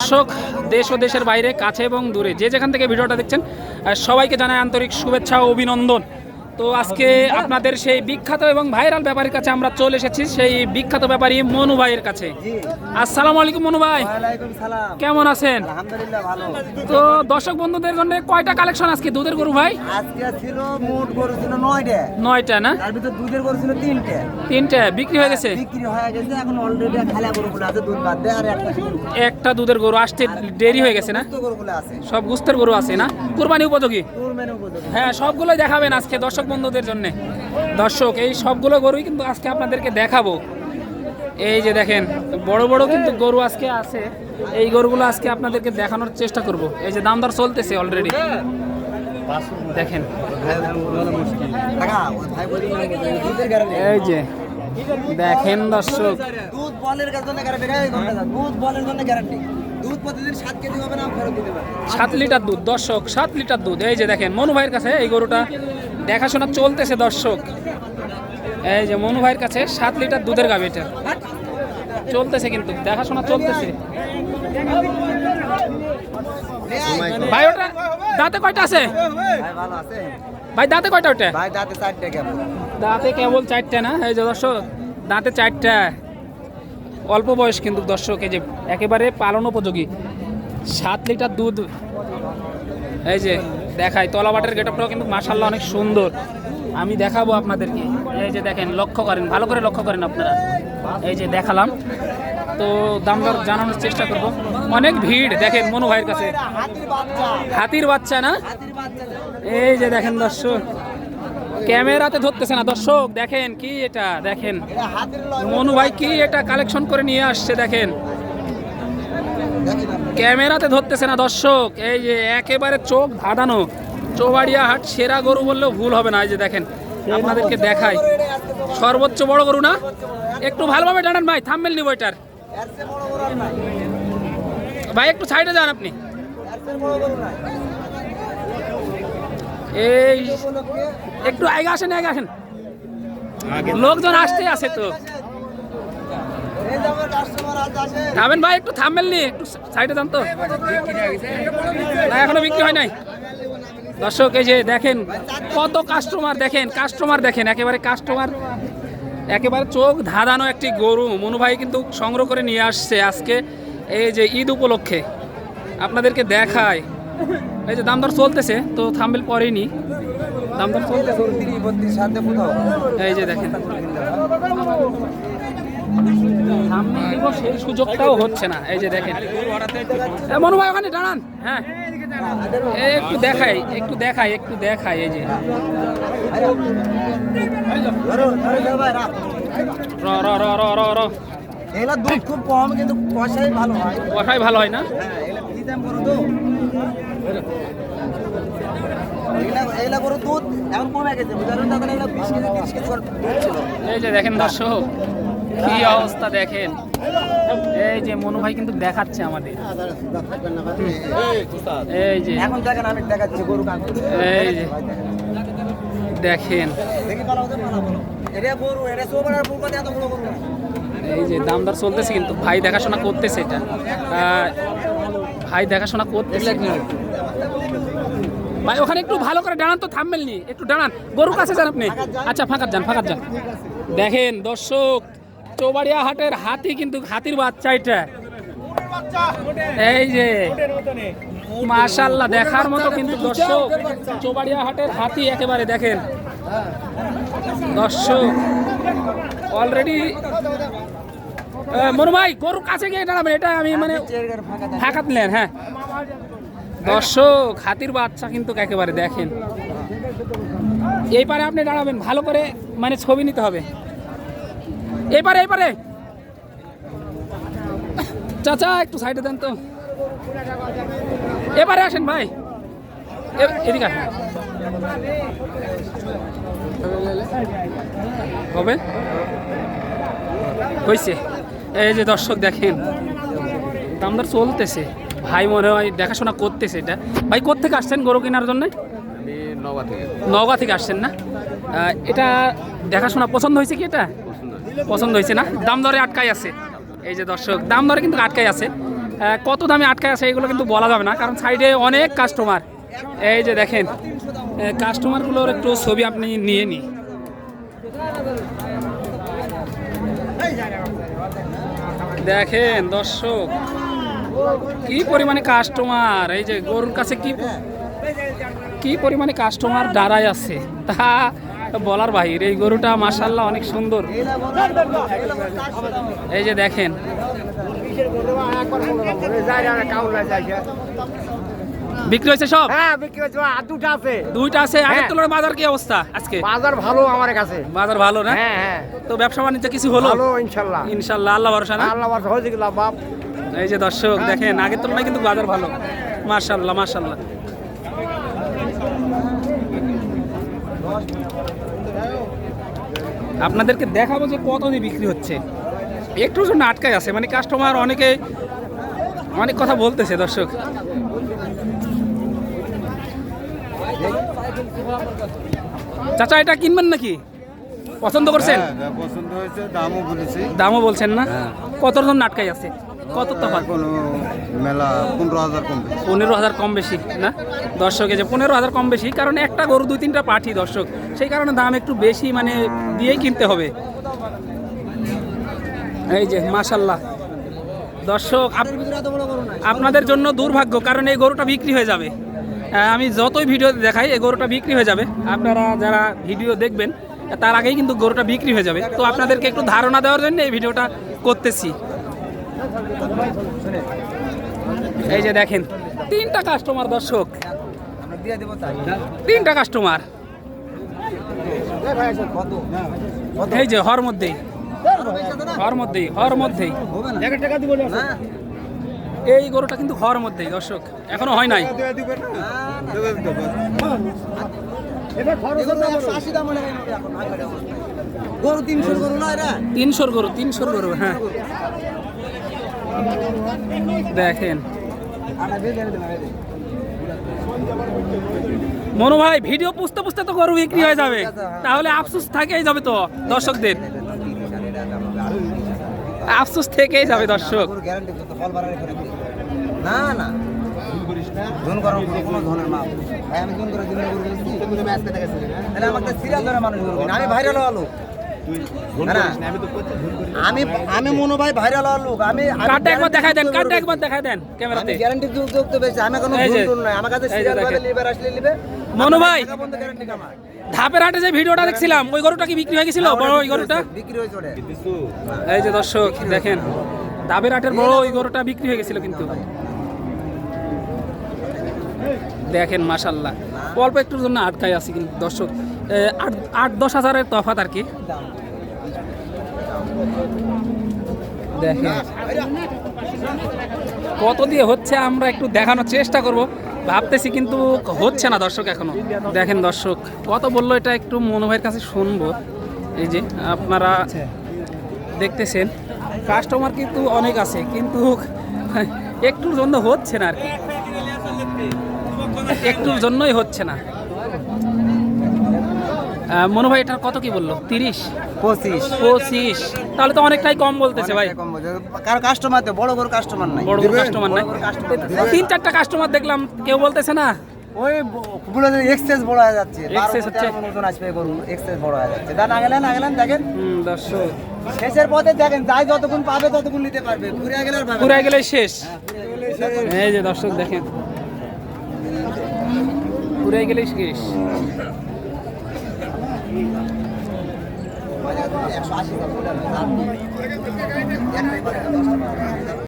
দর্শক, দেশ ও দেশের বাইরে, কাছে এবং দূরে, যে যেখান থেকে ভিডিওটা দেখছেন সবাইকে জানায় আন্তরিক শুভেচ্ছা ও অভিনন্দন। তো আজকে আপনাদের সেই বিখ্যাত এবং ভাইরাল ব্যাপারীর কাছে আমরা চলে এসেছি সেই বিখ্যাত ব্যাপারী মনু ভাইয়ের কাছে। আসসালামু আলাইকুম মনু ভাই। কেমন আছেন? তো দর্শক বন্ধুদের জন্য কয়টা কালেকশন আজকে? দুধের গরু ভাই? আজকে ছিল মোট গরু ছিল নয়টা। না? তার ভিতর দুধের গরু ছিল তিনটে। বিক্রি হয়ে গেছে? বিক্রি হয়ে গেছে এখন অলরেডি খালা গরুগুলো আছে দুধ বাদ দেয় আর একটা দুধের গরু আসতে দেরি হয়ে গেছে না? সব গুস্তের গরু আছে না? কুরবানি উপযোগী? হ্যাঁ সবগুলোই দেখাবেন আজকে দর্শক বন্ধুদের জন্য। দর্শক এই সবগুলো গরুই কিন্তু আজকে আপনাদেরকে দেখাবো। এই যে দেখেন বড় বড় কিন্তু গরু আজকে আছে। এই গরুগুলো আজকে আপনাদেরকে দেখানোর চেষ্টা করব। এই যে দাম দর চলতেছে অলরেডি দেখেন। এই যে দেখেন দর্শক। দুধ বলের জন্য গ্যারান্টি। দুধ বলের জন্য গ্যারান্টি। দুধ প্রতিদিন সাত কেজি হবে না ফেরত দিতে পারবে। সাত লিটার দুধ দর্শক সাত লিটার দুধ। এই যে দেখেন মনু ভাইয়ের কাছে এই গরুটা দেখাশোনা চলতেছে দর্শক। এই যে মনু ভাইয়ের কাছে সাত লিটার দুধের গাবে এটা। চলতেছে কিন্তু দেখাশোনা চলতেছে। ভাই ওটা দাঁতে কয়টা আছে? ভাই ভালো আছে ভাই দাঁতে কয়টা ওটা? ভাই দাঁতে চারটে দাঁতে কেবল চারটা না? এই যে দর্শক দাঁতে চারটা। অল্প বয়স কিন্তু দর্শক, এই যে একেবারে পালন উপযোগী। সাত লিটার দুধ, এই যে দেখাই, তলাবাটের গেটআপটাও কিন্তু মাসাল্লাহ অনেক সুন্দর। আমি দেখাবো আপনাদেরকে। এই যে দেখেন, লক্ষ্য করেন, ভালো করে লক্ষ্য করেন আপনারা। এই যে দেখালাম। তো দাম দর জানানোর চেষ্টা করব। অনেক ভিড়, দেখেন মনু ভাইয়ের কাছে। হাতির বাচ্চা না? এই যে দেখেন দর্শক। ক্যামেরাতে ধরতেছে না। দর্শক, দেখেন কি এটা, দেখেন। মনু ভাই কি এটা কালেকশন করে নিয়ে আসছে, দেখেন। ক্যামেরাতে ধরতেছে না, দর্শক। এই যে একেবারে চোখ ধাঁধানো, চৌবাড়িয়া হাট সেরা গরু বললেও ভুল হবে না। এই যে দেখেন, আপনাদেরকে দেখাই। সর্বোচ্চ বড় গরু না? একটু ভালোভাবে জানান ভাই গরু আর নাই ভাই, একটু সাইডে যান আপনি এর চেয়ে বড় গরু নাই এই, একটু আগে আসেন আগে আসেন। লোকজন আসতে আছে তো। থামেন ভাই, একটু থামবেন নি, একটু সাইডে যান তো। না, এখনও বিক্রি হয় নাই। দর্শক, এই যে দেখেন, কত কাস্টমার দেখেন কাস্টমার দেখেন, একেবারে কাস্টমার একেবারে চোখ ধাঁধানো একটি গরু। মনু ভাই কিন্তু সংগ্রহ করে নিয়ে আসছে আজকে, এই যে ঈদ উপলক্ষে। আপনাদেরকে দেখায়। এই যে দাম দর চলতেছে তো থাম্বেল পরেই নি। দাম দর চলতেছে। এই যে দেখেন। সেই সুযোগটাও হচ্ছে না। এই যে দেখেন। মনু ভাই ওখানে দাঁড়ান। হ্যাঁ। একটু দেখাই একটু দেখাই একটু দেখাই এই যে। র র র র র র। এগুলা দুধ খুব কম কিন্তু পয়সাই ভালো হয়। কথাই ভালো হয় না? হ্যাঁ এগুলা দাম করো তো এগুলা দুধ এখন কমে গেছে। বুঝালেন তখন এগুলা বিশ কেজি তিরিশ কেজি করে দুধ ছিল। এই যে দেখেন দর্শক কি অবস্থা দেখেন। এই যে মনু ভাই কিন্তু দেখাচ্ছে আমাদের। এই যে। এখন দেখেন আমি দেখাচ্ছি গরু এই যে। দেখেন। এই যে দাম দর চলতেছে কিন্তু ভাই দেখাশোনা করতেছে এটা। ভাই দেখাশোনা করতেছে। ভাই ওখানে একটু ভালো করে দাঁড়ান তো থামবেন নি একটু দাঁড়ান। গরুর কাছে যান আপনি। আচ্ছা ফাঁকাত যান ফাঁকাত যান। দেখেন দর্শক চৌবাড়িয়া হাটের হাতি কিন্তু হাতির বাচ্চা এটা। এই যে মাশাল্লাহ দেখার মতো কিন্তু দর্শক চৌবাড়িয়া হাটের হাতি একেবারে দেখেন। দর্শক অলরেডি মনু ভাই গরুর কাছে গিয়ে দাঁড়াবেন এটা আমি মানে। ফাঁকা দিলেন হ্যাঁ। দর্শক, হাতির বাচ্চা কিন্তু একেবারে দেখেন। এই পারে আপনি দাঁড়াবেন, ভালো করে মানে ছবি নিতে হবে। এই পারে এই পারে। চাচা, একটু সাইডে দেন তো। এবারে আসেন ভাই। এদিকে আসেন। হবে? হয়েছে এই যে দর্শক দেখেন দাম দর চলতেছে। ভাই মনে হয় দেখাশোনা করতেছে এটা। ভাই কোথেকে আসছেন গরু কেনার জন্য? নগা থেকে। নওগাঁ থেকে আসছেন না? এটা দেখাশোনা পছন্দ হয়েছে কি এটা? পছন্দ হয়েছে। না? দাম দরে আটকাই আছে। এই যে দর্শক দাম দরে কিন্তু আটকাই আছে। কত দামে আটকায় আছে এগুলো কিন্তু বলা যাবে না কারণ সাইডে অনেক কাস্টমার এই যে দেখেন কাস্টমারগুলোর একটু ছবি আপনি নিয়ে নিন। দেখেন দর্শক কি পরিমাণে কাস্টমার এই যে গরুর কাছে কি কি পরিমাণে কাস্টমার দাঁড়ায় আছে? তা বলার বাহির এই গরুটা মাসাল্লাহ অনেক সুন্দর। এই যে দেখেন। বিক্রি হয়েছে সব? হ্যাঁ বিক্রি হচ্ছে আর দুটো আছে। দুইটা আছে। আগের হ্যাঁ। তুলনায় বাজার কি অবস্থা আজকে? বাজার ভালো আমার কাছে। বাজার ভালো না? হ্যাঁ হ্যাঁ। তো ব্যবসা বাণিজ্য কিছু হলো? ইনশাল্লাহ। ইনশাল্লাহ আল্লাহ ভরসা না? আল্লাহ বাস হয়েছে গেলাম বাপ। এই যে দর্শক দেখেন আগের তুলনায় কিন্তু বাজার ভালো। মার্শাল্লাহ মার্শাল্লাহ আপনাদেরকে দেখাবো যে কত দিয়ে বিক্রি হচ্ছে। একটু জন্য আটকায় আছে মানে কাস্টমার অনেকে অনেক কথা বলতেছে দর্শক। চাচা এটা কিনবেন নাকি? পছন্দ করছেন? হ্যাঁ, পছন্দ হয়েছে দামও বলেছি। দামও বলছেন না? কত জন আটকাই আছে? কত তফাৎ কোনো মেলা পনেরো হাজার কম বেশি। পনেরো হাজার কম বেশি না? দর্শক যে পনেরো হাজার কম বেশি কারণ একটা গরু দুই তিনটা পাঠি দর্শক। সেই কারণে দাম একটু বেশি মানে দিয়েই কিনতে হবে। এই যে মাশাল্লাহ। দর্শক আপনাদের জন্য দুর্ভাগ্য কারণ এই গরুটা বিক্রি হয়ে যাবে। আমি যতই ভিডিও দেখাই এই গরুটা বিক্রি হয়ে যাবে। আপনারা যারা ভিডিও দেখবেন তার আগেই কিন্তু গরুটা বিক্রি হয়ে যাবে। তো আপনাদেরকে একটু ধারণা দেওয়ার জন্য এই ভিডিওটা করতেছি। এই যে দেখেন, তিনটা কাস্টমার দর্শক। তিনটা কাস্টমার এই যে, হর মধ্যেই। হর মধ্যেই হর মধ্যেই। এই গরুটা কিন্তু হর মধ্যেই, দর্শক। এখনও হয় নাই। গরু তিনশো গরু না তিনশোর গরু তিনশোর গরু হ্যাঁ। দেখেন। মনু ভাই, ভিডিও পুষতে পুষতে তো গরু বিক্রি হয়ে যাবে। তাহলে আফসোস থেকেই যাবে তো দর্শকদের। আফসোস থেকেই যাবে দর্শক। না না। মাপ সিরিয়াল মানুষ আমি ভাইরাল না। আমি আমি মনো ভাই ভাইরাল হওয়ার লোক। আমি আমি কার্ডটা একবার দেখাই দেন কার্ডটা একবার দেখাই দেন ক্যামেরাতে। গ্যারান্টি যুগ যুগ তো বেশি আমি কোনো ভুল টুল নাই আমার কাছে সিরিয়াল ভাবে দেখেন। আসলে লিবে মনু ভাই। ধাপের হাটে যে ভিডিওটা দেখছিলাম ওই গরুটা কি বিক্রি হয়ে গেছিল? বড় ওই গরুটা? বিক্রি এই যে দর্শক দেখেন ধাপের হাটের বড় ওই গরুটা বিক্রি হয়ে গেছিল কিন্তু। দেখেন মাশাল্লাহ অল্প একটুর জন্য আটকায় আছি কিন্তু দর্শক। আট আট দশ হাজারের তফাত আর কি। দেখেন। কত দিয়ে হচ্ছে আমরা একটু দেখানোর চেষ্টা করব। ভাবতেছি কিন্তু হচ্ছে না দর্শক এখনও। দেখেন দর্শক কত বলল এটা একটু মনোভাইয়ের কাছে শুনব। এই যে আপনারা দেখতেছেন কাস্টমার কিন্তু অনেক আছে কিন্তু একটুর জন্য হচ্ছে না আর কি। একটুর জন্যই হচ্ছে না। মনু ভাই এটার কত কি বলল? তিরিশ? পঁচিশ। পঁচিশ। তাহলে তো অনেকটাই কম বলতেছে ভাই। কম বলছে। কারও কাস্টমার তো বড় বড় কাস্টমার নাই। বড় বড় কাস্টমার নাই। তিন চারটা কাস্টমার দেখলাম কেউ বলতেছে না। ওই বড় হয়ে যাচ্ছে। Excess হচ্ছে। নতুন আসবে গরু। এক্সেস বড় হয়ে যাচ্ছে। দান আগেলেন আগেলেন দেখেন। হুম, দর্শক। শেষের পথে দেখেন যাই যতক্ষণ পাবে ততক্ষণ নিতে পারবে। ঘুরে গেলে আর পাবে গেলে শেষ। হ্যাঁ, এই যে দর্শক দেখেন। গেলে শেষ। 关键重点刷新的数来能达到，